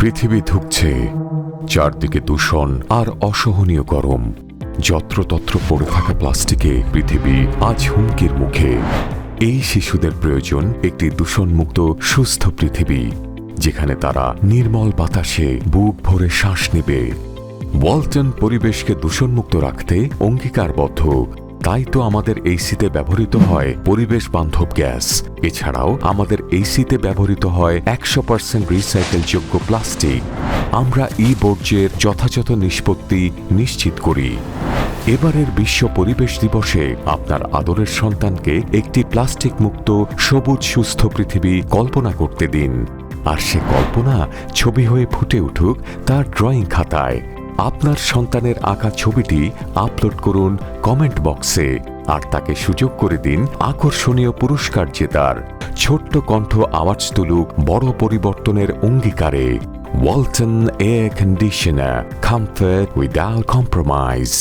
পৃথিবী ধুকছে, চারদিকে দূষণ আর অসহনীয় গরম। যত্রতত্র পড়ে থাকা প্লাস্টিকে পৃথিবী আজ হুমকির মুখে। এই শিশুদের প্রয়োজন একটি দূষণমুক্ত, সুস্থ পৃথিবী, যেখানে তারা নির্মল বাতাসে বুক ভরে শ্বাস নেবে। ওয়ালটন পরিবেশকে দূষণমুক্ত রাখতে অঙ্গীকারবদ্ধ তাই তো আমাদের এইসিতে ব্যবহৃত হয় পরিবেশ বান্ধব গ্যাস। এছাড়াও আমাদের এইসিতে ব্যবহৃত হয় একশো পার্সেন্ট রিসাইকেল যোগ্য প্লাস্টিক। আমরা ই বর্জ্যের যথাযথ নিষ্পত্তি নিশ্চিত করি। এবারের বিশ্ব পরিবেশ দিবসে আপনার আদরের সন্তানকে একটি প্লাস্টিক মুক্ত সবুজ, সুস্থ পৃথিবী কল্পনা করতে দিন। আর সে কল্পনা ছবি হয়ে ফুটে উঠুক তার ড্রয়িং খাতায়। আপনার সন্তানের আঁকা ছবিটি আপলোড করুন কমেন্ট বক্সে আর তাকে সুযোগ করে দিন আকর্ষণীয় পুরস্কার জেতার। ছোট্ট কণ্ঠ আওয়াজ তুলুক বড় পরিবর্তনের অঙ্গীকারে। Walton air conditioner comfort without compromise